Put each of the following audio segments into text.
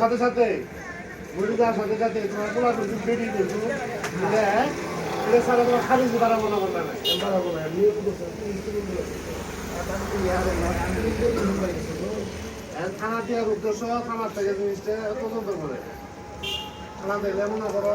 সাথে সাথে বলে যাওয়ার সাথে সাথে তোমার পোলা কিছু বেরিয়ে দিয়েছ এটা সারা তোমার খালি তারা মনে করবে না বাড়াবো না থানা দেওয়ার উদ্দেশ্য থানার থেকে জিনিসটা তদন্ত করে থানা দেখলে মনে করো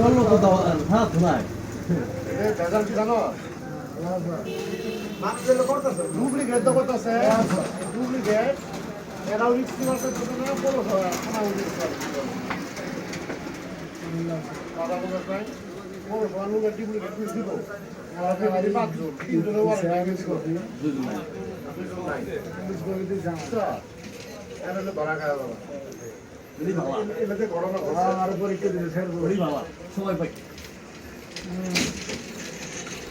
কেউ কোনো গতি দিকে তারা দেখে এই জিজ্ঞাসাবাদ করে জিজ্ঞাসাবাদ করে জিজ্ঞাসাবাদ করে বাড়ায় জায়গা বলে একটি কথা করি না এটা আমার বড় সর্বকিছু দিতে পারব অনুমোদন দেন দাদা ঠিক আছে ভেজাল কি জানো ডুপ্লিকেট তো করতেছে ডুপ্লিকেট এরাও রিক্স করতে না বলো থানা রিক্স কথা বলার টাইম বড় সবার লোকের ডুপ্লিকেট পিস দিব নাই নাই ধরা খাওয়া বাবা আর দিতে স্যার সবাই পাই